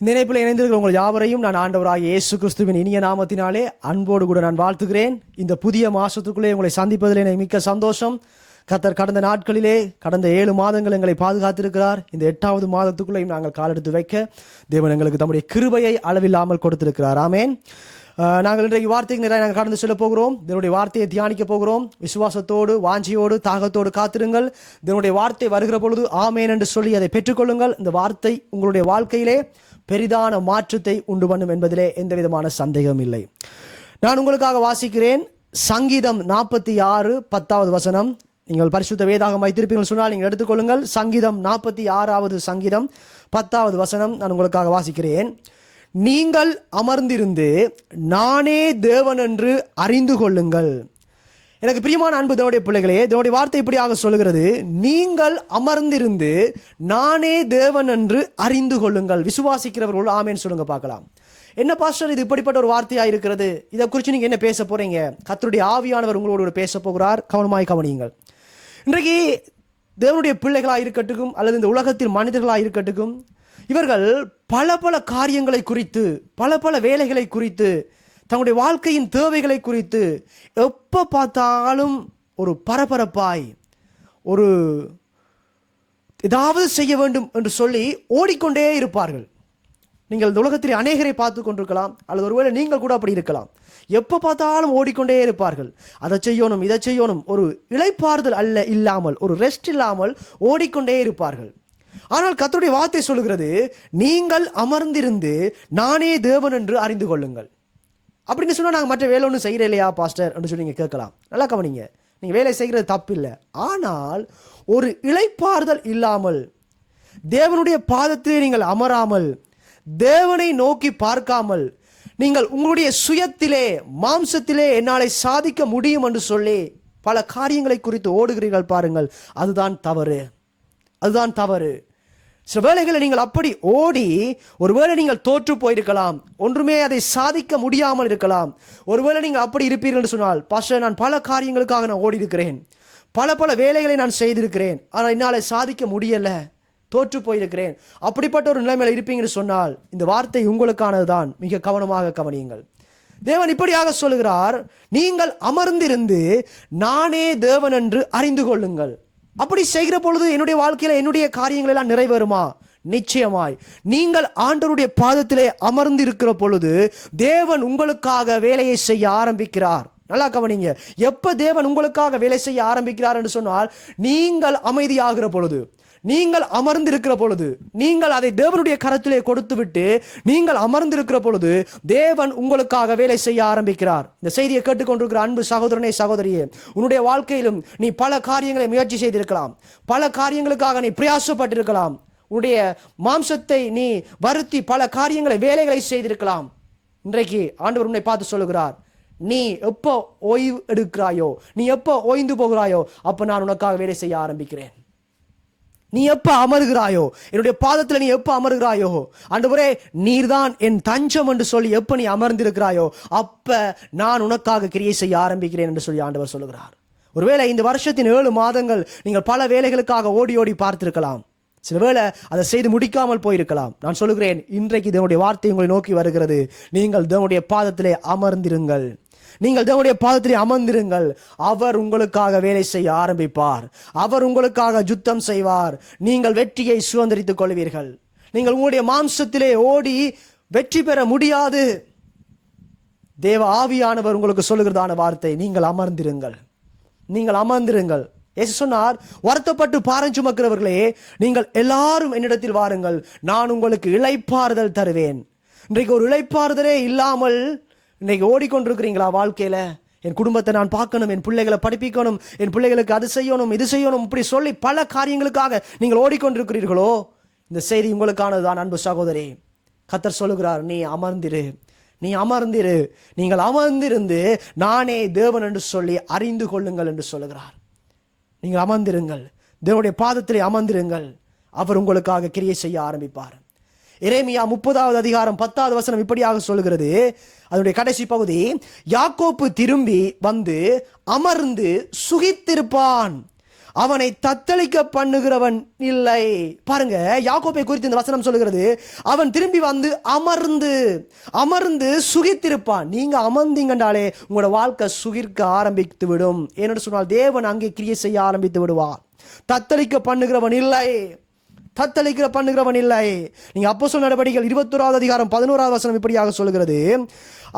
இந்த இணைப்பில் இணைந்திருக்கிற உங்கள் யாவரையும் நான் ஆண்டவராக இயேசு கிறிஸ்துவின் இனிய நாமத்தினாலே அன்போடு கூட நான் வாழ்த்துகிறேன். இந்த புதிய மாதத்துக்குள்ளே உங்களை சந்திப்பதில் எனக்கு மிக்க சந்தோஷம். கத்தர் கடந்த நாட்களிலே கடந்த ஏழு மாதங்கள் எங்களை பாதுகாத்திருக்கிறார். இந்த எட்டாவது மாதத்துக்குள்ளேயும் நாங்கள் காலெடுத்து வைக்க தேவன் எங்களுக்கு தம்முடைய கிருபையை அளவில்லாமல் கொடுத்திருக்கிறார். ஆமேன். நாங்கள் இன்றைக்கு வார்த்தைக்கு நிறைய நாங்கள் கடந்து செல்ல போகிறோம். இதனுடைய வார்த்தையை தியானிக்க போகிறோம். விசுவாசத்தோடு வாஞ்சியோடு தாகத்தோடு காத்திருங்கள். இதனுடைய வார்த்தை வருகிற பொழுது ஆமேன் என்று சொல்லி அதை பெற்றுக்கொள்ளுங்கள். இந்த வார்த்தை உங்களுடைய வாழ்க்கையிலே பெரிதான மாற்றத்தை உண்டு பண்ணும் என்பதிலே எந்த விதமான சந்தேகம் இல்லை. நான் உங்களுக்காக வாசிக்கிறேன் சங்கீதம் நாற்பத்தி ஆறு பத்தாவது வசனம். நீங்கள் பரிசுத்த வேதாகம் வைத்திருப்பீர்கள் சொன்னால் நீங்கள் எடுத்துக்கொள்ளுங்கள். சங்கீதம் நாற்பத்தி ஆறாவது சங்கீதம் பத்தாவது வசனம். நான் உங்களுக்காக வாசிக்கிறேன். நீங்கள் அமர்ந்திருந்து நானே தேவன் என்று அறிந்து கொள்ளுங்கள். எனக்கு பிரியமான அன்பு தேவடைய பிள்ளைகளே இதனுடைய வார்த்தை இப்படியாக சொல்கிறது நீங்கள் அமர்ந்திருந்து நானே தேவன் என்று அறிந்து கொள்ளுங்கள். விசுவாசிக்கிறவர்கள் ஆமேன்னு சொல்லுங்க பார்க்கலாம். என்ன பாஸ்டர் இது இப்படிப்பட்ட ஒரு வார்த்தையாக இருக்கிறது? இதை குறித்து நீங்கள் என்ன பேச போகிறீங்க கத்தருடைய ஆவியானவர் உங்களோடு ஒரு பேச போகிறார். கவனமாய் கவனியுங்கள். இன்றைக்கு தேவனுடைய பிள்ளைகளாக இருக்கட்டும் அல்லது இந்த உலகத்தில் மனிதர்களாக இருக்கட்டும் இவர்கள் பல பல காரியங்களை குறித்து பல பல வேலைகளை குறித்து தங்களுடைய வாழ்க்கையின் தேவைகளை குறித்து எப்போ பார்த்தாலும் ஒரு பரபரப்பாய் ஒரு ஏதாவது செய்ய வேண்டும் என்று சொல்லி ஓடிக்கொண்டே இருப்பார்கள். நீங்கள் இந்த உலகத்தில் அநேகரை பார்த்து கொண்டிருக்கலாம் அல்லது ஒருவேளை நீங்கள் கூட அப்படி இருக்கலாம். எப்போ பார்த்தாலும் ஓடிக்கொண்டே இருப்பார்கள். அதை செய்யணும் இதை செய்யணும் ஒரு இளைப்பாறுதல் அல்ல இல்லாமல் ஒரு ரெஸ்ட் இல்லாமல் ஓடிக்கொண்டே இருப்பார்கள். ஆனால் கத்தருடைய வார்த்தை சொல்லுகிறது நீங்கள் அமர்ந்திருந்து நானே தேவன் என்று அறிந்து கொள்ளுங்கள். அப்படின்னு சொன்னால் நாங்கள் மற்ற வேலை ஒன்றும் செய்கிற இல்லையா பாஸ்டர் அப்படின்னு சொல்லி நீங்கள் கேட்கலாம். நல்லா கவனிங்க. நீங்கள் வேலை செய்கிறது தப்பு இல்லை. ஆனால் ஒரு இழைப்பாறுதல் இல்லாமல் தேவனுடைய பாதத்திலே நீங்கள் அமராமல் தேவனை நோக்கி பார்க்காமல் நீங்கள் உங்களுடைய சுயத்திலே மாம்சத்திலே என்னாலே சாதிக்க முடியும் என்று சொல்லி பல காரியங்களை குறித்து ஓடுகிறீர்கள் பாருங்கள். அதுதான் தவறு. அதுதான் தவறு. சில வேலைகளை நீங்கள் அப்படி ஓடி ஒருவேளை நீங்கள் தோற்று போயிருக்கலாம் ஒன்றுமே அதை சாதிக்க முடியாமல் இருக்கலாம். ஒருவேளை நீங்கள் அப்படி இருப்பீர்கள் என்று சொன்னால் பாஸ்டர் நான் பல காரியங்களுக்காக நான் ஓடி இருக்கிறேன் பல பல வேலைகளை நான் செய்திருக்கிறேன். ஆனால் என்னால் சாதிக்க முடியலை. தோற்று போயிருக்கிறேன். அப்படிப்பட்ட ஒரு நிலைமையில் இருப்பீங்கன்னு சொன்னால் இந்த வார்த்தை உங்களுக்கானது தான் மிக கவனமாக கவனியுங்கள். தேவன் இப்படியாக சொல்லுகிறார் நீங்கள் அமர்ந்திருந்து நானே தேவன் என்று அறிந்து கொள்ளுங்கள். அப்படி செய்கிற பொழுது என்னுடைய வாழ்க்கையில் என்னுடைய காரியங்கள் எல்லாம் நிறைவேறுமா? நிச்சயமாய். நீங்கள் ஆண்டவருடைய பாதத்திலே அமர்ந்து இருக்கிற பொழுது தேவன் உங்களுக்காக வேலையை செய்ய ஆரம்பிக்கிறார். நல்லா கவனிங்க. எப்ப தேவன் உங்களுக்காக வேலை செய்ய ஆரம்பிக்கிறார் என்று சொன்னால் நீங்கள் அமைதியாகிற பொழுது. நீங்கள் அமர்ந்திருக்கிற பொழுது நீங்கள் அதை தேவனுடைய கரத்திலே கொடுத்துவிட்டு நீங்கள் அமர்ந்திருக்கிற பொழுது தேவன் உங்களுக்காக வேலை செய்ய ஆரம்பிக்கிறார். இந்த செய்தியை கேட்டுக்கொண்டிருக்கிற அன்பு சகோதரனே சகோதரியே உன்னுடைய வாழ்க்கையிலும் நீ பல காரியங்களை முயற்சி செய்திருக்கலாம். பல காரியங்களுக்காக நீ பிரயாசப்பட்டிருக்கலாம். உன்னுடைய மாம்சத்தை நீ வருத்தி பல காரியங்களை வேலைகளை செய்திருக்கலாம். இன்றைக்கு ஆண்டவர் உன்னை பார்த்து சொல்லுகிறார் நீ எப்போ ஓய்வு எடுக்கிறாயோ நீ எப்போ ஓய்ந்து போகிறாயோ அப்போ நான் உனக்காக வேலை செய்ய ஆரம்பிக்கிறேன். நீ எப்ப அமருகிறாயோ? என்னுடைய பாதத்தில் நீ எப்ப அமருகிறாயோ? ஆண்டவரே நீர்தான் என் தஞ்சம் என்று சொல்லி எப்ப நீ அமர்ந்திருக்கிறாயோ அப்ப நான் உனக்காக கிரியை செய்ய ஆரம்பிக்கிறேன் என்று சொல்லி ஆண்டவர் சொல்லுகிறார். ஒருவேளை இந்த வருஷத்தின் ஏழு மாதங்கள் நீங்கள் பல வேலைகளுக்காக ஓடி ஓடி பார்த்திருக்கலாம். சில வேளை அதை செய்து முடிக்காமல் போயிருக்கலாம். நான் சொல்லுகிறேன் இன்றைக்கு இதனுடைய வார்த்தை உங்களை நோக்கி வருகிறது. நீங்கள் இதனுடைய பாதத்திலே அமர்ந்திருங்கள். நீங்கள் தேவனுடைய பாதத்திலே அமர்ந்திருங்கள். அவர் உங்களுக்காக வேலை செய்ய ஆரம்பிப்பார். அவர் உங்களுக்காக யுத்தம் செய்வார். நீங்கள் வெற்றியை சுதந்திரித்துக் கொள்வீர்கள். நீங்கள் உங்களுடைய மாம்சத்திலே ஓடி வெற்றி பெற முடியாது. தேவ ஆவியானவர் உங்களுக்கு சொல்லுகிறதான வார்த்தை நீங்கள் அமர்ந்திருங்கள். நீங்கள் அமர்ந்திருங்கள். ஏசு சொன்னார் வருத்தப்பட்டு பாரம் சுமக்கிறவர்களே நீங்கள் எல்லாரும் என்னிடத்தில் வாருங்கள். நான் உங்களுக்கு இழைப்பாறுதல் தருவேன். இன்றைக்கு ஒரு இழைப்பாறுதலே இல்லாமல் இன்னைக்கு ஓடிக்கொண்டிருக்கிறீங்களா வாழ்க்கையில்? என் குடும்பத்தை நான் பார்க்கணும் என் பிள்ளைகளை படிப்பிக்கணும் என் பிள்ளைகளுக்கு அது செய்யணும் இது செய்யணும் இப்படி சொல்லி பல காரியங்களுக்காக நீங்கள் ஓடிக்கொண்டிருக்கிறீர்களோ? இந்த செய்தி உங்களுக்கானது தான் அன்பு சகோதரி. கத்தர் சொல்லுகிறார் நீ அமர்ந்திரு நீ அமர்ந்திரு நீங்கள் அமர்ந்திருந்து நானே தேவன் என்று சொல்லி அறிந்து கொள்ளுங்கள் என்று சொல்லுகிறார். நீங்கள் அமர்ந்திருங்கள் தேவனுடைய பாதத்திலே அமர்ந்திருங்கள். அவர் உங்களுக்காக கிரியை செய்ய ஆரம்பிப்பார். இறைமையா முப்பதாவது அதிகாரம் பத்தாவது வசனம் இப்படியாக சொல்கிறது அதனுடைய கடைசி பகுதி யாக்கோப்பு திரும்பி வந்து அமர்ந்து சுகித்திருப்பான். அவனை தத்தளிக்க பண்ணுகிறவன் இல்லை. பாருங்க யாக்கோப்பை குறித்து இந்த வசனம் சொல்லுகிறது. அவன் திரும்பி வந்து அமர்ந்து அமர்ந்து சுகித்திருப்பான். நீங்க அமர்ந்தீங்கன்றாலே உங்களோட வாழ்க்கை சுகிர்க்க ஆரம்பித்து விடும். என்னோட சொன்னால் தேவன் அங்கே கிரியை செய்ய ஆரம்பித்து விடுவார். தத்தளிக்க பண்ணுகிறவன் இல்லை. தத்தளிக்கிற பண்ணுகிறவன் இல்லை. நீங்க அப்போ சொல் நடவடிக்கைகள் இருபத்தோராவது அதிகாரம் பதினோராவது வசனம் இப்படியாக சொல்கிறது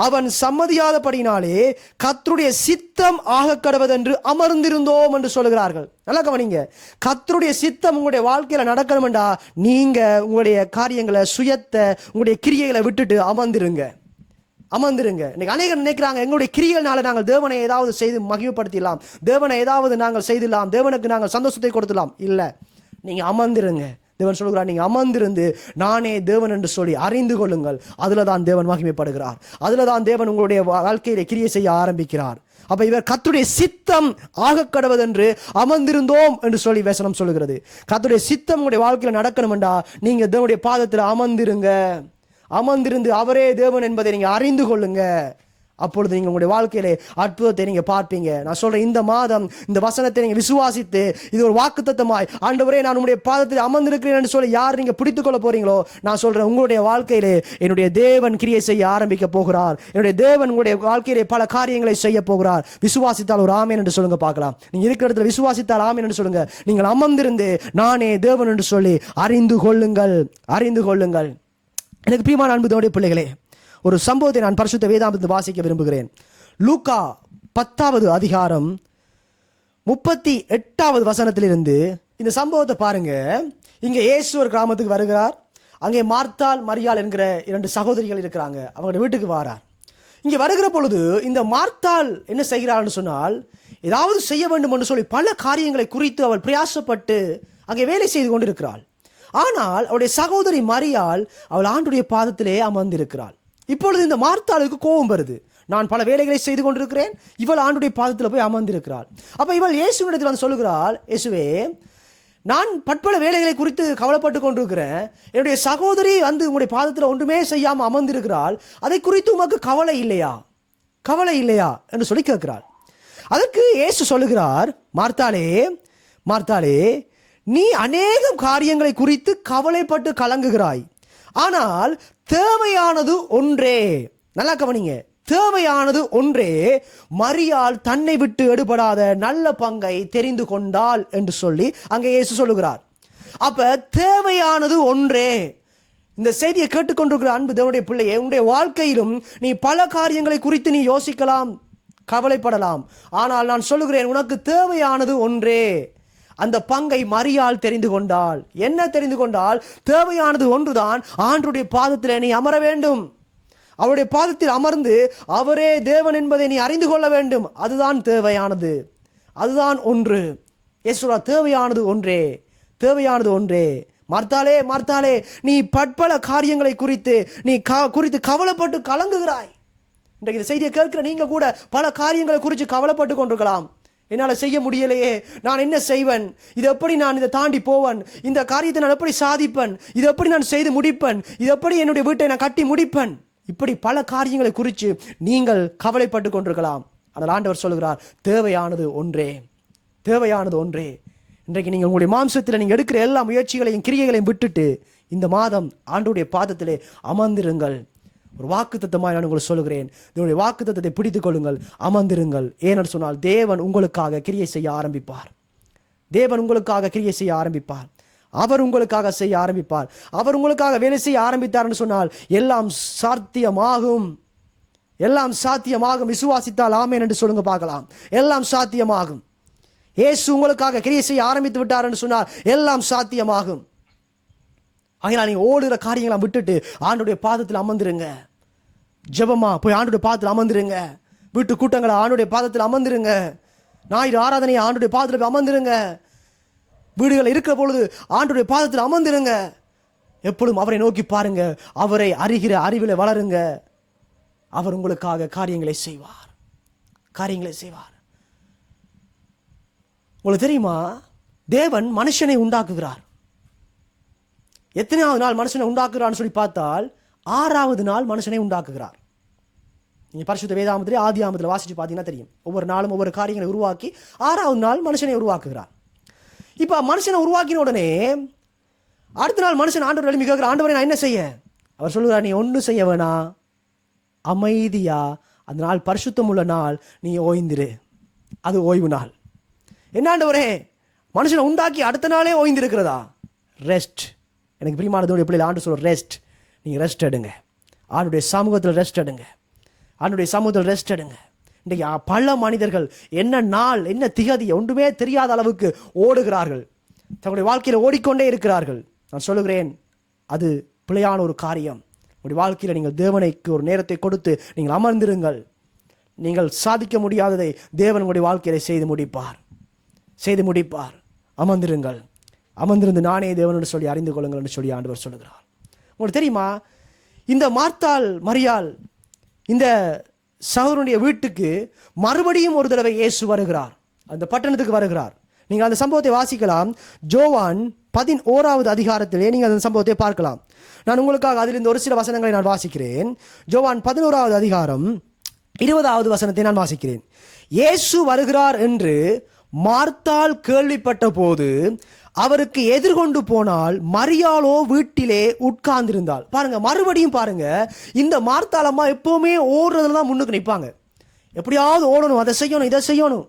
அவன் சம்மதியாதபடினாலே கத்தருடைய சித்தம் ஆக கடவதென்று அமர்ந்திருந்தோம் என்று சொல்கிறார்கள் நல்லா கவனிங்க. கத்தருடைய சித்தம் உங்களுடைய வாழ்க்கையில நடக்கணும்டா நீங்க உங்களுடைய காரியங்களை சுயத்தை உங்களுடைய கிரியைகளை விட்டுட்டு அமர்ந்திருங்க. அமர்ந்திருங்க. இன்னைக்கு அநேகர் நினைக்கிறாங்க எங்களுடைய கிரியல்னால நாங்கள் தேவனை ஏதாவது செய்து மகிழ்ப்படுத்திடலாம் தேவனை ஏதாவது நாங்கள் செய்திடலாம். தேவனுக்கு நாங்கள் சந்தோஷத்தை கொடுத்துடலாம். இல்லை. நீங்கள் அமர்ந்திருங்க. தேவன் சொல்கிறார் நீங்கள் அமர்ந்திருந்து நானே தேவன் என்று சொல்லி அறிந்து கொள்ளுங்கள். அதில் தான் தேவன் மகிமைப்படுகிறார். அதில் தான் தேவன் உங்களுடைய வாழ்க்கையில கிரியை செய்ய ஆரம்பிக்கிறார். அப்ப இவர் கத்துடைய சித்தம் ஆக கடவுதென்று அமர்ந்திருந்தோம் என்று சொல்லி வேசனம் சொல்லுகிறது. கத்துடைய சித்தம் உங்களுடைய வாழ்க்கையில் நடக்கணும்டா நீங்க தேவனுடைய பாதத்தில் அமர்ந்திருங்க. அமர்ந்திருந்து அவரே தேவன் என்பதை நீங்க அறிந்து கொள்ளுங்க. அப்பொழுது நீங்கள் உங்களுடைய வாழ்க்கையிலே அற்புதத்தை நீங்கள் பார்ப்பீங்க. நான் சொல்கிறேன் இந்த மாதம் இந்த வசனத்தை நீங்கள் விசுவாசித்து இது ஒரு வாக்குத்தத்தமாய் ஆண்டவரே நான் உங்களுடைய பாதத்தில் அமர்ந்திருக்கிறேன் என்று சொல்லி யார் நீங்கள் பிடித்துக் கொள்ள நான் சொல்கிறேன் உங்களுடைய வாழ்க்கையிலே என்னுடைய தேவன் கிரியை செய்ய ஆரம்பிக்க போகிறார். என்னுடைய தேவன் உங்களுடைய வாழ்க்கையிலே பல காரியங்களை செய்ய போகிறார். விசுவாசித்தால் ஒரு ஆமேன் என்று சொல்லுங்க பார்க்கலாம். நீங்கள் இருக்கிற இடத்துல விசுவாசித்தால் ஆமேன் என்று சொல்லுங்க. நீங்கள் அமர்ந்திருந்து நானே தேவன் என்று சொல்லி அறிந்து கொள்ளுங்கள். அறிந்து கொள்ளுங்கள். எனக்கு பிரியமான அன்புதோடைய பிள்ளைகளே ஒரு சம்பவத்தை நான் பரிசுத்த வேதாந்தத்தை வாசிக்க விரும்புகிறேன். லூக்கா பத்தாவது அதிகாரம் முப்பத்தி எட்டாவது வசனத்திலிருந்து இந்த சம்பவத்தை பாருங்க. இங்கே இயேசு ஒரு கிராமத்துக்கு வருகிறார். அங்கே மார்த்தாள் மரியாள் என்கிற இரண்டு சகோதரிகள் இருக்கிறாங்க. அவங்களோட வீட்டுக்கு வாரார். இங்கே வருகிற பொழுது இந்த மார்த்தாள் என்ன செய்கிறாள்னு சொன்னால் ஏதாவது செய்ய வேண்டும் என்று சொல்லி பல காரியங்களை குறித்து அவள் பிரயாசப்பட்டு அங்கே வேலை செய்து கொண்டிருக்கிறாள். ஆனால் அவளுடைய சகோதரி மரியாள் அவள் ஆண்டுடைய பாதத்திலே அமர்ந்திருக்கிறாள். இப்பொழுது இந்த மார்த்தாளுக்கு கோபம் வருது. நான் பல வேலைகளை செய்து கொண்டிருக்கிறேன். இவள் ஆண்டுடைய பாதத்தில் போய் அமர்ந்திருக்கிறாள். அப்போ இவள் இயேசுவிடத்தில் வந்து சொல்லுகிறாள் இயேசுவே நான் பற்பல வேலைகளை குறித்து கவலைப்பட்டு கொண்டிருக்கிறேன். என்னுடைய சகோதரி வந்து உங்களுடைய பாதத்தில் ஒன்றுமே செய்யாமல் அமர்ந்திருக்கிறாள். அதை குறித்து உமக்கு கவலை இல்லையா? கவலை இல்லையா? என்று சொல்லி கேட்கிறாள். அதற்கு இயேசு சொல்லுகிறார் மார்த்தாளே மார்த்தாளே நீ அநேகம் காரியங்களை குறித்து கவலைப்பட்டு கலங்குகிறாய். ஆனால் தேவையானது ஒன்றே. நல்லா கவனிங்க. தேவையானது ஒன்றே. மரியாள் தன்னை விட்டு எடுபடாத நல்ல பங்கை தெரிந்து கொண்டாள் என்று சொல்லி அங்கே இயேசு சொல்லுகிறார். அப்ப தேவையானது ஒன்றே. இந்த செய்தியை கேட்டுக்கொண்டிருக்கிற அன்பு தேவனுடைய பிள்ளையே உன்னுடைய வாழ்க்கையிலும் நீ பல காரியங்களை குறித்து நீ யோசிக்கலாம் கவலைப்படலாம். ஆனால் நான் சொல்லுகிறேன் உனக்கு தேவையானது ஒன்றே. அந்த பங்கை மரியாள் தெரிந்து கொண்டாள். என்ன தெரிந்து கொண்டால் தேவையானது ஒன்றுதான். ஆண்டுடைய பாதத்தில் நீ அமர வேண்டும். அவருடைய பாதத்தில் அமர்ந்து அவரே தேவன் என்பதை நீ அறிந்து கொள்ள வேண்டும். அதுதான் தேவையானது. அதுதான் ஒன்று. ஏசுரா தேவையானது ஒன்றே. தேவையானது ஒன்றே. மார்த்தாலே மார்த்தாலே நீ பற்பல காரியங்களை குறித்து நீ க குறித்து கவலைப்பட்டு கலங்குகிறாய். இன்றைக்கு இந்த செய்தியை கேட்கிற நீங்கள் கூட பல காரியங்களை குறித்து கவலைப்பட்டு கொண்டிருக்கலாம். என்னால் செய்ய முடியலையே. நான் என்ன செய்வேன்? இது எப்படி நான் இதை தாண்டி போவேன்? இந்த காரியத்தை நான் எப்படி சாதிப்பேன்? இது எப்படி நான் செய்து முடிப்பேன்? இது எப்படி என்னுடைய வீட்டை நான் கட்டி முடிப்பேன்? இப்படி பல காரியங்களை குறித்து நீங்கள் கவலைப்பட்டு கொண்டிருக்கலாம். அதில் ஆண்டவர் சொல்லுகிறார் தேவையானது ஒன்றே. தேவையானது ஒன்றே. இன்றைக்கு நீங்கள் உங்களுடைய மாம்சத்தில் நீங்கள் எடுக்கிற எல்லா முயற்சிகளையும் கிரியைகளையும் விட்டுட்டு இந்த மாதம் ஆண்டுடைய பாதத்திலே அமர்ந்திருங்கள். ஒரு வாக்கு தத்தமாக நான் உங்களுக்கு சொல்லுகிறேன். இதனுடைய வாக்கு தத்தத்தை பிடித்துக் கொள்ளுங்கள் அமர்ந்திருங்கள். ஏனென்று சொன்னால் தேவன் உங்களுக்காக கிரியை செய்ய ஆரம்பிப்பார். தேவன் உங்களுக்காக கிரியை செய்ய ஆரம்பிப்பார். அவர் உங்களுக்காக செய்ய ஆரம்பிப்பார். அவர் உங்களுக்காக வேலை செய்ய ஆரம்பித்தார்னு சொன்னால் எல்லாம் சாத்தியமாகும். எல்லாம் சாத்தியமாகும். விசுவாசித்தால் ஆமேன் என்று சொல்லுங்க பார்க்கலாம். எல்லாம் சாத்தியமாகும். இயேசு உங்களுக்காக கிரியை செய்ய ஆரம்பித்து விட்டார் என்று சொன்னால் எல்லாம் சாத்தியமாகும். ஆகையால் நீங்கள் ஓடுகிற காரியங்களை விட்டுட்டு ஆண்டுடைய பாதத்தில் அமர்ந்துருங்க. ஜெபமா போய் ஆண்டுடைய பாதத்தில் அமர்ந்துருங்க. வீட்டு கூட்டங்களை ஆண்டுடைய பாதத்தில் அமர்ந்துருங்க. ஞாயிறு ஆராதனையை ஆண்டுடைய பாதத்தில் போய் அமர்ந்துருங்க. வீடுகள் இருக்கிற பொழுது ஆண்டுடைய பாதத்தில் அமர்ந்துருங்க. எப்பொழுதும் அவரை நோக்கி பாருங்க. அவரை அறிகிற அறிவில் வளருங்க. அவர் உங்களுக்காக காரியங்களை செய்வார். காரியங்களை செய்வார். உங்களுக்கு தெரியுமா? தேவன் மனுஷனை உண்டாக்குகிறார். எத்தனையாவது நாள் மனுஷனை உண்டாக்குறான்னு சொல்லி பார்த்தால் ஆறாவது நாள் மனுஷனை உண்டாக்குகிறார். நீங்கள் பரிசுத்த வேதாமத்திலே ஆதி ஆமத்தில் வாசித்து பார்த்தீங்கன்னா தெரியும். ஒவ்வொரு நாளும் ஒவ்வொரு காரியங்களை உருவாக்கி ஆறாவது நாள் மனுஷனை உருவாக்குகிறார். இப்போ மனுஷனை உருவாக்கின உடனே அடுத்த நாள் மனுஷன் ஆண்டவர் எழுப்பி கேட்குற ஆண்டவரை நான் என்ன செய்ய? அவர் சொல்லுகிறார் நீ ஒன்றும் செய்ய வேணாம் அமைதியாக அந்த நாள் பரிசுத்தம் உள்ள நாள் நீ ஓய்ந்திரு. அது ஓய்வு நாள். என்னாண்டவரே மனுஷனை உண்டாக்கி அடுத்த நாளே ஓய்ந்திருக்கிறதா? ரெஸ்ட் எனக்கு பிரியமானதோடு எப்படி ஆண்டு சொல்ல ரெஸ்ட் நீங்கள் ரெஸ்ட் எடுங்க. ஆண்டுடைய சமூகத்தில் ரெஸ்ட் எடுங்க. ஆண்டுடைய சமூகத்தில் ரெஸ்ட் எடுங்க. இன்றைக்கு பல மனிதர்கள் என்ன நாள் என்ன திகதி ஒன்றுமே தெரியாத அளவுக்கு ஓடுகிறார்கள். தங்களுடைய வாழ்க்கையில் ஓடிக்கொண்டே இருக்கிறார்கள். நான் சொல்லுகிறேன் அது பிழையான ஒரு காரியம். உங்களுடைய வாழ்க்கையில் நீங்கள் தேவனைக்கு ஒரு நேரத்தை கொடுத்து நீங்கள் அமர்ந்திருங்கள். நீங்கள் சாதிக்க முடியாததை தேவன் உங்களுடைய வாழ்க்கையில செய்து முடிப்பார். செய்து முடிப்பார். அமர்ந்திருங்கள். அமர்ந்திருந்து நானே தேவன் என்று சொல்லி அறிந்து கொள்ளுங்கள் என்று சொல்லி ஆண்டவர் சொல்லுகிறார். உங்களுக்கு தெரியுமா? இந்த மார்த்தால் மரியால் இந்த சகோதரனுடைய வீட்டுக்கு மறுபடியும் ஒரு தடவை இயேசு வருகிறார். அந்த பட்டணத்துக்கு வருகிறார். நீங்கள் அந்த சம்பவத்தை வாசிக்கலாம். ஜோவான் பதினோராவது அதிகாரத்திலே நீங்கள் அந்த சம்பவத்தை பார்க்கலாம். நான் உங்களுக்காக அதிலிருந்து ஒரு சில வசனங்களை நான் வாசிக்கிறேன். ஜோவான் பதினோராவது அதிகாரம் இருபதாவது வசனத்தை நான் வாசிக்கிறேன். இயேசு வருகிறார் என்று மார்த்தால் கேள்விப்பட்ட போது அவருக்கு எதிர்கொண்டு போனால் மரியாளோ வீட்டிலே உட்கார்ந்திருந்தாள் பாருங்க மறுபடியும் பாருங்க இந்த மார்த்தாளம்மா எப்பவுமே ஓடுறதுல தான் முன்னுக்கு நிற்பாங்க. எப்படியாவது ஓடணும் அதை செய்யணும் இதை செய்யணும்.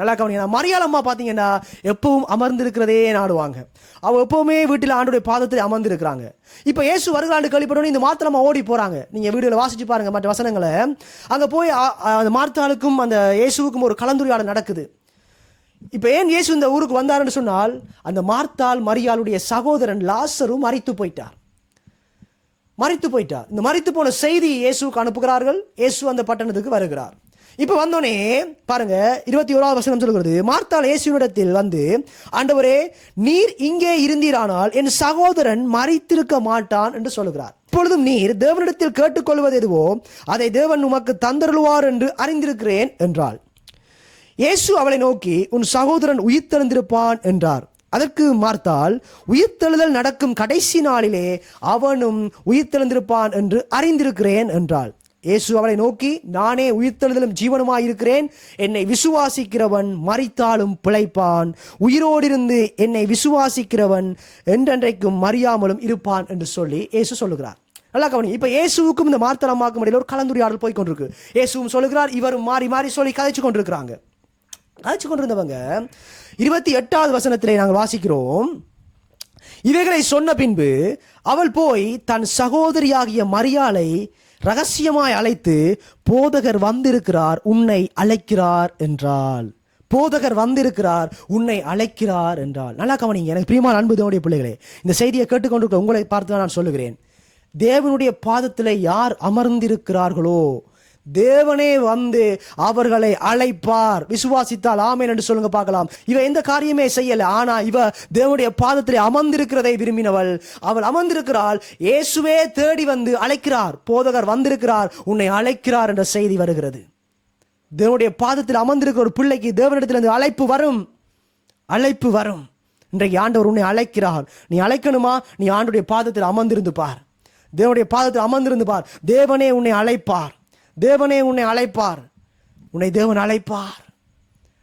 நல்லா கவனிங்க. மரியாளம்மா பார்த்தீங்கன்னா எப்பவும் அமர்ந்திருக்கிறதே நாடுவாங்க. அவ எப்பவுமே வீட்டில் ஆண்டுடைய பாதத்தில் அமர்ந்திருக்கிறாங்க. இப்போ ஏசு வருகிறாண்டு கழிப்படணும் இந்த மாத்திரமா ஓடி போகிறாங்க நீங்கள் வீடியோவில் வாசிச்சு பாருங்கள் மற்ற வசனங்களை. அங்கே போய் அந்த மார்த்தாளுக்கும் அந்த இயேசுவுக்கும் ஒரு கலந்துரையாடல் நடக்குது. இப்போ ஏன் இயேசு இந்த ஊருக்கு வந்தார்னு சொன்னால் அந்த மார்த்தால் மரியாளுடைய சகோதரன் லாசரும் மறித்து போயிட்டார். மறித்து போயிட்டார். இந்த மறித்து போன செய்தி இயேசுவுக்கு அனுப்புகிறார்கள். இயேசு அந்த பட்டணத்துக்கு வருகிறார். இப்போ வந்தோடனே பாருங்க இருபத்தி ஓராவது வசனம் சொல்கிறது மார்த்தால் இயேசுவிடத்தில் வந்து ஆண்டவரே நீர் இங்கே இருந்தீரானால் என் சகோதரன் மறித்திருக்க மாட்டான் என்று சொல்லுகிறார். இப்பொழுதும் நீர் தேவனிடத்தில் கேட்டுக்கொள்வது எதுவோ அதை தேவன் உமக்கு தந்தருள்வார் என்று அறிந்திருக்கிறேன் என்றாள். இயேசு அவளை நோக்கி உன் சகோதரன் உயிர்த்தெழுந்திருப்பான் என்றார். அதற்கு மார்த்தால் உயிர்த்தெழுதல் நடக்கும் கடைசி நாளிலே அவனும் உயிர்த்தெழுந்திருப்பான் என்று அறிந்திருக்கிறேன் என்றாள். இயேசு அவளை நோக்கி நானே உயிர்த்தெழுதலும் ஜீவனுமாயிருக்கிறேன். என்னை விசுவாசிக்கிறவன் மறித்தாலும் பிழைப்பான். உயிரோடிருந்து என்னை விசுவாசிக்கிறவன் என்றென்றைக்கும் மறியாமலும் இருப்பான் என்று சொல்லி இயேசு சொல்லுகிறார். நல்லா கவனி இப்போ இயேசுவுக்கும் இந்த மார்த்தலமாக்கும் இடையில ஒரு கலந்துரையாடல் போய் கொண்டிருக்கு இயேசுவும் சொல்லுகிறார் இவரும் மாறி மாறி சொல்லி கதைச்சு கொண்டிருக்கிறாங்க. கதைச்சு கொண்டிருந்தவங்க இருபத்தி எட்டாவது வசனத்திலே நாங்கள் வாசிக்கிறோம். இவைகளை சொன்ன பின்பு அவள் போய் தன் சகோதரியாகிய மரியாளை ரகசியமாய் அழைத்து போதகர் வந்திருக்கிறார் உன்னை அழைக்கிறார் என்றாள். போதகர் வந்திருக்கிறார் உன்னை அழைக்கிறார் என்றால் நல்லா கவனிங்க எனக்கு பிரியமான அன்பு தேவனுடைய பிள்ளைகளே இந்த செய்தியை கேட்டுக்கொண்டிருக்க உங்களை பார்த்து தான் நான் சொல்லுகிறேன். தேவனுடைய பாதத்தில் யார் அமர்ந்திருக்கிறார்களோ தேவனே வந்து அவர்களை அழைப்பார். விசுவாசித்தால் ஆமேன் என்று சொல்லுங்க பார்க்கலாம். இவ எந்த காரியமே செய்யல. ஆனா இவ தேவனுடைய பாதத்தில் அமர்ந்திருக்கிறதை விரும்பினவள். அவள் அமர்ந்திருக்கிறாள். இயேசுவே தேடி வந்து அழைக்கிறார். போதகர் வந்திருக்கிறார். உன்னை அழைக்கிறார் என்ற செய்தி வருகிறது. தேவனுடைய பாதத்தில் அமர்ந்திருக்கிற ஒரு பிள்ளைக்கு தேவனிடத்திலிருந்து அழைப்பு வரும். அழைப்பு வரும். இன்றைக்கு ஆண்டவர் உன்னை அழைக்கிறார். நீ அழைக்கணுமா? நீ ஆண்டுடைய பாதத்தில் அமர்ந்திருந்து பார். தேவனுடைய பாதத்தில் அமர்ந்திருந்து பார். தேவனே உன்னை அழைப்பார். தேவனே உன்னை அழைப்பார். உன்னை தேவன் அழைப்பார்.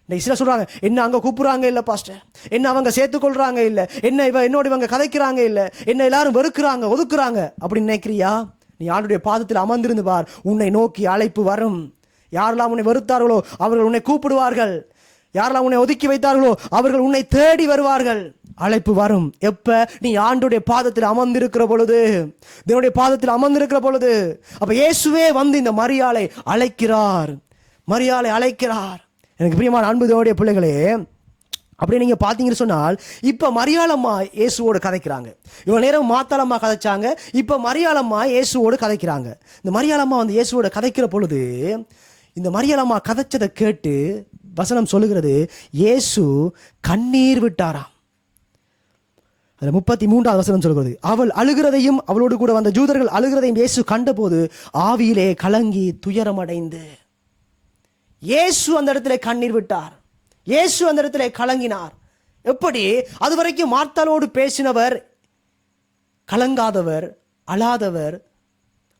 இன்னைக்கு சில சொல்கிறாங்க என்ன அங்கே கூப்பிட்றாங்க இல்லை பாஸ்டர் என்ன அவங்க சேர்த்துக்கொள்கிறாங்க இல்லை? என்ன இவ என்னோட இவங்க கதைக்கிறாங்க இல்லை? என்ன எல்லாரும் வெறுக்கிறாங்க ஒதுக்குறாங்க? அப்படின்னு நினைக்கிறியா? நீ ஆண்டுடைய பாதத்தில் அமர்ந்திருந்து பார் உன்னை நோக்கி அழைப்பு வரும். யாரெல்லாம் உன்னை வெறுத்தார்களோ அவர்கள் உன்னை கூப்பிடுவார்கள். யாரெல்லாம் உன்னை ஒதுக்கி வைத்தார்களோ அவர்கள் உன்னை தேடி வருவார்கள். அழைப்பு வரும். எப்ப? நீ ஆண்டுடைய பாதத்தில் அமர்ந்திருக்கிற பொழுது. தேவனுடைய பாதத்தில் அமர்ந்திருக்கிற பொழுது. அப்ப இயேசுவே வந்து இந்த மரியாளை அழைக்கிறார். மரியாளை அழைக்கிறார். எனக்கு பிரியமான அன்பு தேவனுடைய பிள்ளைகளே அப்படி நீங்கள் பார்த்தீங்கன்னு சொன்னால் இப்போ மரியாளம்மா இயேசுவோடு கதைக்கிறாங்க. இவ்வளோ நேரம் மாத்தாளம்மா கதைச்சாங்க இப்போ மரியாளம்மா இயேசுவோடு கதைக்கிறாங்க. இந்த மரியாளம்மா வந்து இயேசுவோடு கதைக்கிற பொழுது இந்த மரியாளம்மா கதைச்சதை கேட்டு வசனம் சொல்லுகிறது இயேசு கண்ணீர் விட்டாராம். அதில் முப்பத்தி மூன்றாவது வசனம் சொல்கிறது. அவள் அழுகிறதையும் அவளோடு கூட வந்த ஜூதர்கள் அழுகிறதையும் இயேசு கண்டபோது ஆவியிலே கலங்கி துயரமடைந்து. இயேசு அந்த இடத்துல கண்ணீர் விட்டார். இயேசு அந்த இடத்துல கலங்கினார். எப்படி? அது வரைக்கும் மார்த்தாளோடு பேசினவர் கலங்காதவர் அழாதவர்.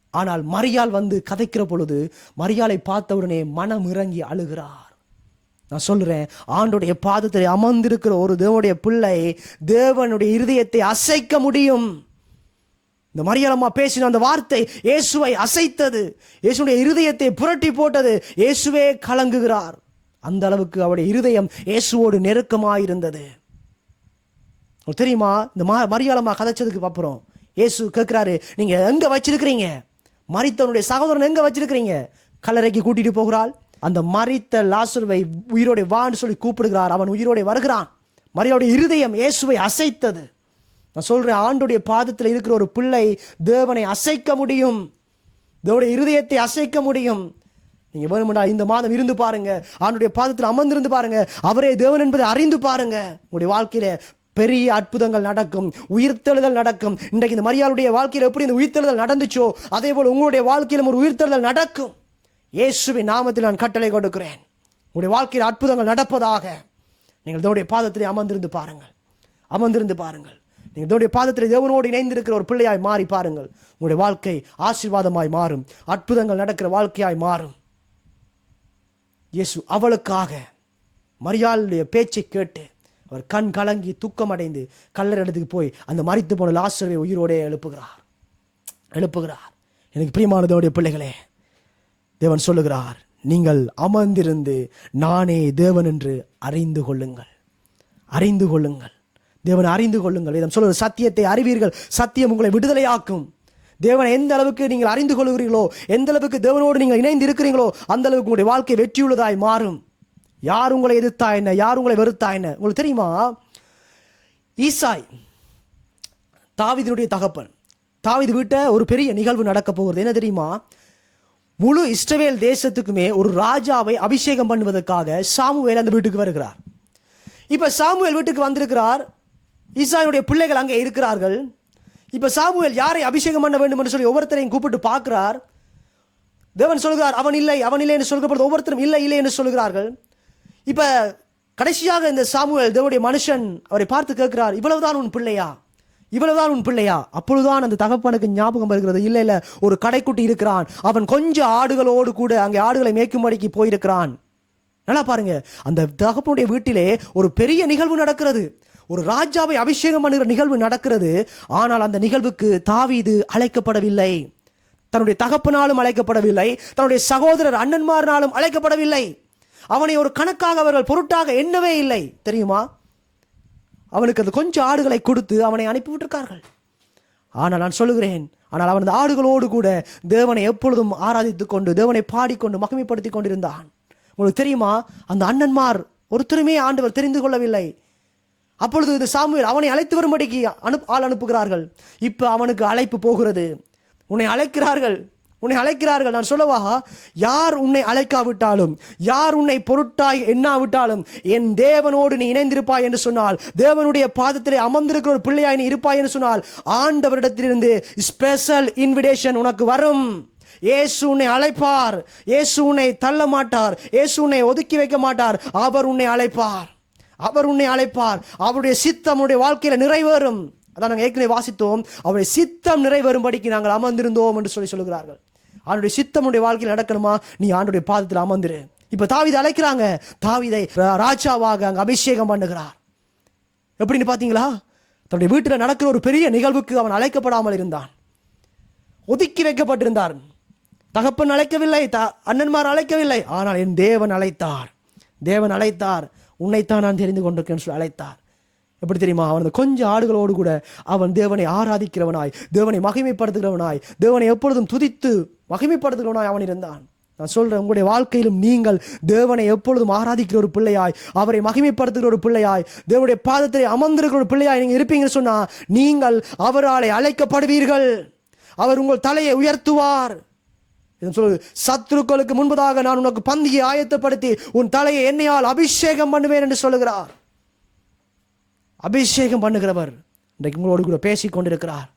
ஆனால் மரியாள் வந்து கதைக்கிற பொழுது மரியாளை பார்த்தவுடனே மனம் இறங்கி அழுகிறார். நான் சொல்கிறேன் ஆண்டுடைய பாதத்தில் அமர்ந்திருக்கிற ஒரு தேவனுடைய பிள்ளை தேவனுடைய இருதயத்தை அசைக்க முடியும். இந்த மரியாளம்மா பேசின அந்த வார்த்தை இயேசுவை அசைத்தது. இயேசுடைய இருதயத்தை புரட்டி போட்டது. இயேசுவே கலங்குகிறார். அந்த அளவுக்கு அவருடைய இருதயம் இயேசுவோடு நெருக்கமாக இருந்தது தெரியுமா? இந்த மா மரியாளம்மா கதைச்சதுக்கு அப்புறம் இயேசு கேட்குறாரு நீங்கள் எங்கே வச்சிருக்கிறீங்க? மரித்தவனுடைய சகோதரன் எங்கே வச்சிருக்கிறீங்க? கல்லறைக்கு கூட்டிகிட்டு போகிறாள். அந்த மறித்த லாசுருவை உயிரோட வான்னு சொல்லி கூப்பிடுகிறார். அவன் உயிரோட வருகிறான். மரியாவுடைய இருதயம் இயேசுவை அசைத்தது. நான் சொல்கிறேன் ஆண்டுடைய பாதத்தில் இருக்கிற ஒரு பிள்ளை தேவனை அசைக்க முடியும். தேவனுடைய இருதயத்தை அசைக்க முடியும். நீங்கள் வேணும்னா இந்த மாதம் இருந்து பாருங்க. ஆண்டுடைய பாதத்தில் அமர்ந்திருந்து பாருங்க. அவரே தேவன் என்பதை அறிந்து பாருங்க. உங்களுடைய வாழ்க்கையில பெரிய அற்புதங்கள் நடக்கும். உயிர்த்தெழுதல் நடக்கும். இன்றைக்கு இந்த மரியாளுடைய வாழ்க்கையில் எப்படி இந்த உயிர்த்தெழுதல் நடந்துச்சோ அதே போல் உங்களுடைய வாழ்க்கையிலும் ஒரு உயிர்த்தெழுதல் நடக்கும். இயேசுவின் நாமத்தில் நான் கட்டளை கொடுக்கிறேன். உங்களுடைய வாழ்க்கையில் அற்புதங்கள் நடப்பதாக நீங்கள் தேவனுடைய பாதத்திலே அமர்ந்திருந்து பாருங்கள். அமர்ந்திருந்து பாருங்கள். நீங்கள் தேவனுடைய பாதத்தில் தேவனோடு இணைந்திருக்கிற ஒரு பிள்ளையாய் மாறி பாருங்கள். உங்களுடைய வாழ்க்கை ஆசீர்வாதமாய் மாறும். அற்புதங்கள் நடக்கிற வாழ்க்கையாய் மாறும். இயேசு அவளுக்காக மரியாளுடைய பேச்சை கேட்டு அவர் கண் கலங்கி துக்கமடைந்து கல்லர் இடத்துக்கு போய் அந்த மறித்து போன லாசரை உயிரோடே எழுப்புகிறார். எழுப்புகிறார். எனக்கு பிரியமானதோடைய பிள்ளைகளே தேவன் சொல்லுகிறார் நீங்கள் அமர்ந்திருந்து நானே தேவன் என்று அறிந்து கொள்ளுங்கள். அறிந்து கொள்ளுங்கள். தேவன் அறிந்து கொள்ளுங்கள். இதன் சொல்லுவது சத்தியத்தை அறிவீர்கள். சத்தியம் உங்களை விடுதலையாக்கும். தேவனை எந்த அளவுக்கு நீங்கள் அறிந்து கொள்கிறீர்களோ எந்த அளவுக்கு தேவனோடு நீங்கள் இணைந்து இருக்கிறீங்களோ அந்த அளவுக்கு உங்களுடைய வாழ்க்கை வெற்றியுள்ளதாய் மாறும். யார் உங்களை எதிர்த்தா என்ன? யார் உங்களை வெறுத்தா என்ன? உங்களுக்கு தெரியுமா? ஈசாய் தாவிதனுடைய தகப்பன். தாவிது வீட்டை ஒரு பெரிய நிகழ்வு நடக்க போகிறது. என்ன தெரியுமா? முழு இஸ்ரவேல் தேசத்துக்குமே ஒரு ராஜாவை அபிஷேகம் பண்ணுவதற்காக சாமுவேல் அந்த வீட்டுக்கு வருகிறார். இப்போ சாமுவேல் வீட்டுக்கு வந்திருக்கிறார். ஈசாயினுடைய பிள்ளைகள் அங்கே இருக்கிறார்கள். இப்போ சாமுவேல் யாரை அபிஷேகம் பண்ண வேண்டும் என்று சொல்லி ஒவ்வொருத்தரையும் கூப்பிட்டு பார்க்கிறார். தேவன் சொல்கிறார் அவன் இல்லை அவன் இல்லை என்று சொல்லப்படுது ஒவ்வொருத்தரும் இல்லை இல்லை என்று சொல்கிறார்கள். இப்போ கடைசியாக இந்த சாமுவேல் தேவனுடைய மனுஷன் அவரை பார்த்து கேட்கிறார் இவ்வளவுதான் உன் பிள்ளையா? இவ்வளவுதான் உன் பிள்ளையா? அப்பொழுதுதான் அந்த தகப்பனுக்கு ஞாபகம் வருகிறது. இல்லை இல்லை ஒரு கடைக்குட்டி இருக்கிறான். அவன் கொஞ்சம் ஆடுகளோடு கூட அங்கே ஆடுகளை மேய்க்கும்படிக்கு போயிருக்கிறான். நல்லா பாருங்க. அந்த தகப்பனுடைய வீட்டிலே ஒரு பெரிய நிகழ்வு நடக்கிறது. ஒரு ராஜாவை அபிஷேகம் பண்ணுகிற நிகழ்வு நடக்கிறது. ஆனால் அந்த நிகழ்வுக்கு தாவீது அழைக்கப்படவில்லை. தன்னுடைய தகப்பனாலும் அழைக்கப்படவில்லை. தன்னுடைய சகோதரர் அண்ணன்மாரினாலும் அழைக்கப்படவில்லை. அவனை ஒரு கணக்காக அவர்கள் பொருட்டாக எண்ணவே இல்லை. தெரியுமா? அவனுக்கு அந்த கொஞ்சம் ஆடுகளை கொடுத்து அவனை அனுப்பிவிட்டிருக்கார்கள் ஆனால் நான் சொல்லுகிறேன் ஆனால் அவன் அந்த ஆடுகளோடு கூட தேவனை எப்பொழுதும் ஆராதித்து கொண்டு தேவனை பாடிக்கொண்டு மகிமைப்படுத்தி கொண்டிருந்தான். உங்களுக்கு தெரியுமா? அந்த அண்ணன்மார் ஒருத்தருமே ஆண்டவர் தெரிந்து கொள்ளவில்லை. அப்பொழுது இந்த சாமுவேல் அவனை அழைத்து வரும்படிக்கு அனுப் ஆள் அனுப்புகிறார்கள். இப்போ அவனுக்கு அழைப்பு போகிறது. உன்னை அழைக்கிறார்கள். உன்னை அழைக்கிறார்கள். நான் சொல்லவா? யார் உன்னை அழைக்காவிட்டாலும் யார் உன்னை பொருட்டாய் எண்ணாவிட்டாலும் என் தேவனோடு நீ இணைந்திருப்பாய் என்று சொன்னால் தேவனுடைய பாதத்திலே அமர்ந்திருக்கிற ஒரு பிள்ளையாய் நீ இருப்பாய் என்று சொன்னால் ஆண்டவரிடத்திலிருந்து ஸ்பெஷல் இன்விடேஷன் உனக்கு வரும். இயேசு உன்னை அழைப்பார். இயேசு உன்னை தள்ள மாட்டார். இயேசு உன்னை ஒதுக்கி வைக்க மாட்டார். அவர் உன்னை அழைப்பார். அவர் உன்னை அழைப்பார். அவருடைய சித்தம் உன்னுடைய வாழ்க்கையில நிறைவேறும். அதான் நாங்கள் ஏற்கனவே வாசித்தோம். அவருடைய சித்தம் நிறைவேறும்படிக்கு நாங்கள் அமர்ந்திருந்தோம் என்று சொல்லி சொல்லுகிறார்கள். அவனுடைய சித்தம் வாழ்க்கையில் நடக்கணுமா? நீ ஆண்டுடைய பாதத்தில் அமர்ந்துரு. இப்போ தாவிதை அழைக்கிறாங்க. தாவிதை ராஜாவாக அங்கே அபிஷேகம் பண்ணுகிறார். எப்படின்னு பார்த்தீங்களா தன்னுடைய வீட்டில் நடக்கிற ஒரு பெரிய நிகழ்வுக்கு அவன் அழைக்கப்படாமல் இருந்தான். ஒதுக்கி வைக்கப்பட்டிருந்தார். தகப்பன் அழைக்கவில்லை த அண்ணன்மார் அழைக்கவில்லை. ஆனால் என் தேவன் அழைத்தார். தேவன் அழைத்தார். உன்னைத்தான் நான் தெரிந்து கொண்டிருக்கேன் சொல்லி அழைத்தார். எப்படி தெரியுமா? அவன் கொஞ்சம் ஆடுகளோடு கூட அவன் தேவனை ஆராதிக்கிறவனாய் தேவனை மகிமைப்படுத்துகிறவனாய் தேவனை எப்பொழுதும் துதித்து மகிமைப்படுத்துகிறவனாய் அவன் இருந்தான். நான் சொல்கிறேன் உங்களுடைய வாழ்க்கையிலும் நீங்கள் தேவனை எப்பொழுதும் ஆராதிக்கிற ஒரு பிள்ளையாய் அவரை மகிமைப்படுத்துகிற ஒரு பிள்ளையாய் தேவனுடைய பாதத்தை அமர்ந்திருக்கிற ஒரு பிள்ளையாய் நீங்கள் இருப்பீங்கன்னு சொன்னால் நீங்கள் அவராலே அழைக்கப்படுவீர்கள். அவர் உங்கள் தலையை உயர்த்துவார். இதன் சொல்லு சத்துருக்களுக்கு முன்பதாக நான் உனக்கு பந்தியை ஆயத்தப்படுத்தி உன் தலையை என்னையால் அபிஷேகம் பண்ணுவேன் என்று சொல்லுகிறார். அபிஷேகம் பண்ணுகிறவர் இன்றைக்கு உங்களோடு கூட பேசிக் கொண்டிருக்கிறார்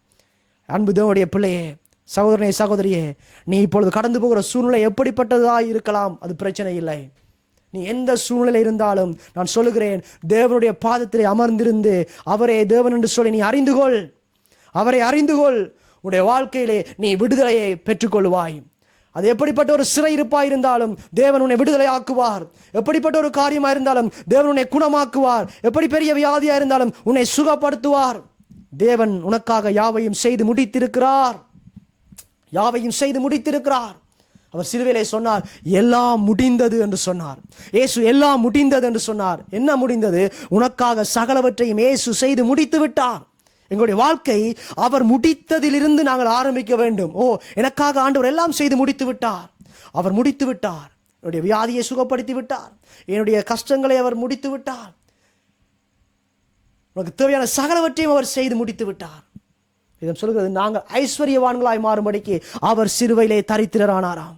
அன்பு தேவனுடைய பிள்ளையே சகோதரனே சகோதரியே நீ இப்பொழுது கடந்து போகிற சூழ்நிலை எப்படிப்பட்டதாக இருக்கலாம்? அது பிரச்சனை இல்லை. நீ எந்த சூழ்நிலை இருந்தாலும் நான் சொல்லுகிறேன் தேவனுடைய பாதத்திலே அமர்ந்திருந்து அவரே தேவன் என்று சொல்லி நீ அறிந்து கொள். அவரை அறிந்து கொள். உன்னுடைய வாழ்க்கையிலே நீ விடுதலையை பெற்றுக்கொள்வாய். அது எப்படிப்பட்ட ஒரு சிறையிருப்பாக இருந்தாலும் தேவன் உன்னை விடுதலை ஆக்குவார் எப்படிப்பட்ட ஒரு காரியமாக இருந்தாலும் தேவன் உன்னை குணமாக்குவார். எப்படி பெரிய வியாதியாக இருந்தாலும் உன்னை சுகப்படுத்துவார். தேவன் உனக்காக யாவையும் செய்து முடித்திருக்கிறார். யாவையும் செய்து முடித்திருக்கிறார். அவர் சிலுவையிலே சொன்னார் எல்லாம் முடிந்தது என்று சொன்னார். ஏசு எல்லாம் முடிந்தது என்று சொன்னார். என்ன முடிந்தது? உனக்காக சகலவற்றையும் ஏசு செய்து முடித்து விட்டார். எங்களுடைய வாழ்க்கை அவர் முடித்ததிலிருந்து நாங்கள் ஆரம்பிக்க வேண்டும். ஓ எனக்காக ஆண்டவர் எல்லாம் செய்து முடித்து விட்டார். அவர் முடித்து விட்டார். என்னுடைய வியாதியை சுகப்படுத்தி விட்டார். என்னுடைய கஷ்டங்களை அவர் முடித்து விட்டார். உனக்கு தேவையான சகலவற்றையும் அவர் செய்து முடித்து விட்டார். இதம் சொல்கிறது நாங்கள் ஐஸ்வர்யவான்களாய் மாறும்படிக்கு அவர் சிறுவையிலே தரித்திரரானாராம்.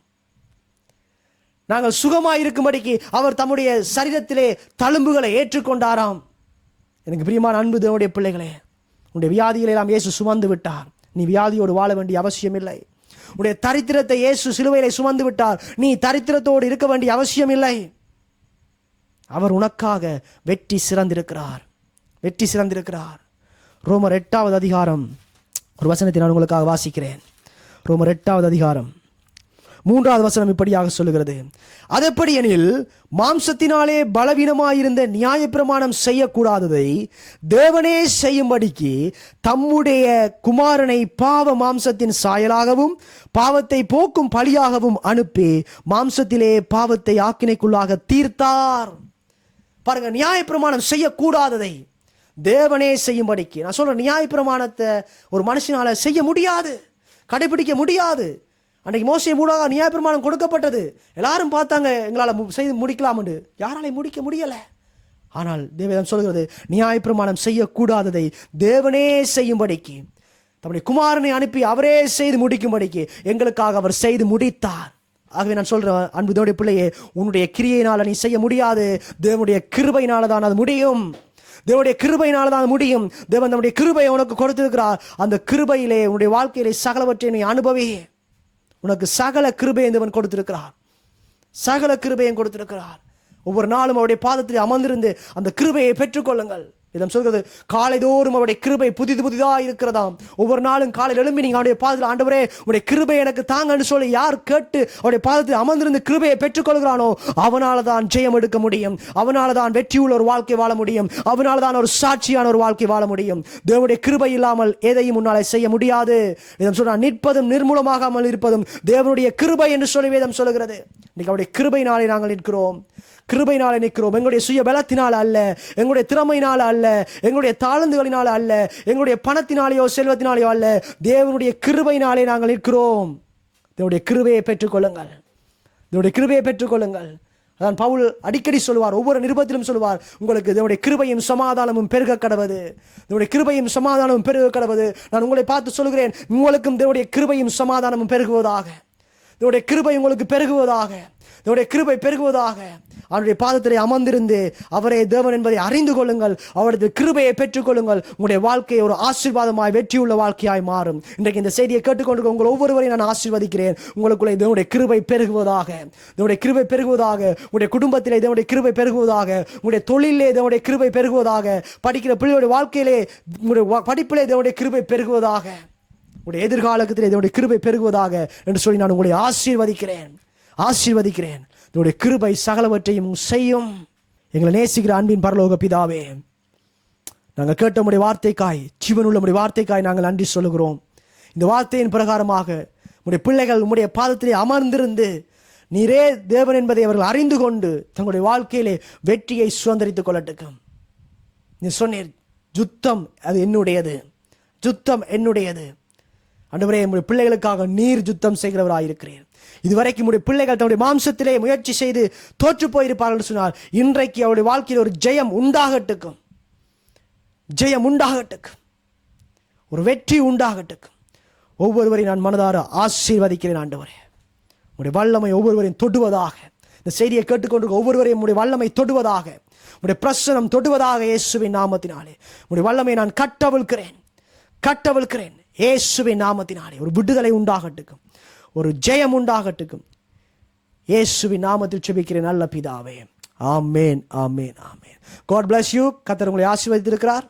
நாங்கள் சுகமாய் இருக்கும்படிக்கு அவர் தம்முடைய சரீரத்திலே தழும்புகளை ஏற்றுக்கொண்டாராம். எனக்கு பிரியமான அன்பு தேவனுடைய பிள்ளைகளே உன்னுடைய வியாதிகளை எல்லாம் இயேசு சுமந்து விட்டார். நீ வியாதியோடு வாழ வேண்டிய அவசியம் இல்லை உன்னுடைய தரித்திரத்தை இயேசு சிலுவையிலே சுமந்து விட்டார். நீ தரித்திரத்தோடு இருக்க வேண்டிய அவசியம் இல்லை அவர் உனக்காக வெற்றி சிறந்திருக்கிறார். வெற்றி சிறந்திருக்கிறார். ரோமர் எட்டாவது அதிகாரம் ஒரு வசனத்தை நான் உங்களுக்காக வாசிக்கிறேன். ரோமர் எட்டாவது அதிகாரம். மூன்றாவது வசனம் இப்படியாக சொல்லுகிறது. அதெப்படி எனில் மாம்சத்தினாலே பலவீனமாயிருந்த நியாயப்பிரமாணம் செய்யக்கூடாததை தேவனே செய்யும்படிக்கு தம்முடைய குமாரனை பாவ மாம்சத்தின் சாயலாகவும் பாவத்தை போக்கும் பலியாகவும் அனுப்பி மாம்சத்திலே பாவத்தை ஆக்கினைக்குள்ளாக தீர்த்தார். பாருங்க நியாயப்பிரமாணம் செய்யக்கூடாததை தேவனே செய்யும்படிக்கு. நான் சொல்றேன் நியாயப்பிரமாணத்தை ஒரு மனுஷனால் செய்ய முடியாது கடைபிடிக்க முடியாது. அன்றைக்கு மோசை நியாய நியாயப்பிரமாணம் கொடுக்கப்பட்டது. எல்லாரும் பார்த்தாங்க எங்களால் மு- செய்து முடிக்கலாம்னு. யாராலையும் முடிக்க முடியலை. ஆனால் தேவதம் சொல்கிறது நியாயப்பிரமாணம் செய்யக்கூடாததை தேவனே செய்யும்படிக்கு. தம்முடைய குமாரனை அனுப்பி அவரே செய்து முடிக்கும்படிக்கு எங்களுக்காக அவர் செய்து முடித்தார். ஆகவே நான் சொல்கிறேன் அன்புதோடைய பிள்ளையே உன்னுடைய கிரியையினால் நீ செய்ய முடியாது தேவனுடைய கிருபையினால தான் அது முடியும். தேவனுடைய கிருபையினால தான் முடியும். தேவன் நம்முடைய கிருபையை உனக்கு கொடுத்திருக்கிறார். அந்த கிருபையிலே உன்னுடைய வாழ்க்கையிலே சகலவற்றை நீ அனுபவி. உனக்கு சகல கிருபையை தேவன் கொடுத்திருக்கிறார். சகல கிருபையும் கொடுத்திருக்கிறார். ஒவ்வொரு நாளும் அவருடைய பாதத்தில் அமர்ந்திருந்து அந்த கிருபையை பெற்றுக்கொள்ளுங்கள். இதம் சொல்கிறது காலைதோறும் அவருடைய கிருபை புதிது புதிதாக இருக்கிறதாம். ஒவ்வொரு நாளும் காலையில் எழும்பி நீங்கள் அவருடைய பாதத்தில் ஆண்டவரே உடைய கிருபை எனக்கு தாங்கன்னு சொல்லி யார் கேட்டு அவருடைய பாதத்தில் அமர்ந்திருந்து கிருபையை பெற்றுக்கொள்கிறானோ அவனால தான் ஜெயம் எடுக்க முடியும். அவனால தான் வெற்றியுள்ள ஒரு வாழ்க்கை வாழ முடியும். அவனால தான் ஒரு சாட்சியான ஒரு வாழ்க்கை வாழ முடியும். தேவனுடைய கிருபை இல்லாமல் எதையும் உன்னால செய்ய முடியாது. இதம் சொன்னால் நிற்பதும் நிர்மூலமாகாமல் இருப்பதும் தேவனுடைய கிருபை என்று சொல்லி வேதம் சொல்கிறது இன்னைக்கு அவருடைய கிருபை நாளை நாங்கள் நிற்கிறோம். கிருபையினால நிற்கிறோம். எங்களுடைய சுய பலத்தினால் அல்ல. எங்களுடைய திறமையினால் அல்ல. எங்களுடைய தாழ்ந்துகளினால் அல்ல. எங்களுடைய பணத்தினாலேயோ செல்வத்தினாலேயோ அல்ல. தேவனுடைய கிருபையினாலே நாங்கள் நிற்கிறோம். தேவனுடைய கிருபையை பெற்றுக்கொள்ளுங்கள். தேவனுடைய கிருபையை பெற்றுக்கொள்ளுங்கள். அதான் பவுல் அடிக்கடி சொல்வார் ஒவ்வொரு நிருபத்திலும் சொல்வார் உங்களுக்கு இதனுடைய கிருபையும் சமாதானமும் பெருக கடவது. இதனுடைய கிருபையும் சமாதானமும் பெருக கடவது. நான் உங்களை பார்த்து சொல்கிறேன் உங்களுக்கும் இதனுடைய கிருபையும் சமாதானமும் பெருகுவதாக. இதனுடைய கிருபை உங்களுக்கு பெருகுவதாக. இதனுடைய கிருபை பெருகுவதாக. அவருடைய பாதத்திலே அமர்ந்திருந்து அவரே தேவன் என்பதை அறிந்து கொள்ளுங்கள். அவரது கிருபையை பெற்றுக்கொள்ளுங்கள். உங்களுடைய வாழ்க்கையை ஒரு ஆசீர்வாதமாய் வெற்றியுள்ள வாழ்க்கையாய் மாறும். இன்றைக்கு இந்த செய்தியை கேட்டுக்கொண்டு உங்கள் ஒவ்வொருவரையும் நான் ஆசீர்வதிக்கிறேன். உங்களுக்குள்ளே தேவனுடைய கிருபை பெருகுவதாக தேவனுடைய கிருபை பெருகுவதாக உங்களுடைய குடும்பத்திலே தேவனுடைய கிருபை பெருகுவதாக உங்களுடைய தொழிலே தேவனுடைய கிருபை பெருகுவதாக படிக்கிற பிள்ளைகளுடைய வாழ்க்கையிலே உங்களுடைய படிப்பிலே தேவனுடைய கிருபை பெருகுவதாக உங்களுடைய எதிர்காலத்தில் இதனுடைய கிருபை பெருகுவதாக என்று சொல்லி நான் உங்களை ஆசீர்வதிக்கிறேன். ஆசீர்வதிக்கிறேன். உங்களுடைய கிருபை சகலவற்றையும் செய்யும். எங்களை நேசிக்கிற அன்பின் பரலோக பிதாவே நாங்கள் கேட்ட உடைய வார்த்தைக்காய் ஜீவனுள்ள உடைய வார்த்தைக்காய் நாங்கள் நன்றி சொல்லுகிறோம். இந்த வார்த்தையின் பிரகாரமாக உடைய பிள்ளைகள் உம்முடைய பாதத்திலே அமர்ந்திருந்து நீரே தேவன் என்பதை அவர்கள் அறிந்து கொண்டு தங்களுடைய வாழ்க்கையிலே வெற்றியை சுதந்திரித்துக் கொள்ளட்டுக்கும். நீ சொன்னீர் யுத்தம் அது என்னுடையது. யுத்தம் என்னுடையது. அன்றுவரே என்னுடைய பிள்ளைகளுக்காக நீர் யுத்தம் செய்கிறவராயிருக்கிறேன் இதுவரைக்கும் உடைய பிள்ளைகள் தன்னுடைய மாம்சத்திலே முயற்சி செய்து தோற்று போயிருப்பார்கள் சொன்னால் இன்றைக்கு அவருடைய வாழ்க்கையில் ஒரு ஜெயம் உண்டாகட்டுக்கும். ஜெயம் உண்டாகட்டுக்கும். ஒரு வெற்றி உண்டாகட்டுக்கும். ஒவ்வொருவரையும் நான் மனதார ஆசீர்வதிக்கிறேன் ஆண்டவரே. உடைய வல்லமை ஒவ்வொருவரையும் தொடுவதாக. இந்த செய்தியை கேட்டுக்கொண்டு ஒவ்வொருவரையும் உடைய வல்லமை தொடுவதாக. உடைய பிரசனம் தொடுவதாக இயேசுவின் நாமத்தினாலே. உடைய வல்லமை நான் கட்டவிழ்கிறேன் கட்டவிழ்கிறேன் இயேசுவின் நாமத்தினாலே ஒரு விடுதலை உண்டாகட்டுக்கும் ஒரு ஜெயம் உண்டாகட்டுக்கும். இயேசுவின் நாமத்தில் செபிக்கிறேன் நல்ல பிதாவே. ஆமேன் ஆமேன் ஆமேன். காட் பிளஸ் யூ கத்தர் உங்களை ஆசீர்வதித்திருக்கிறார்.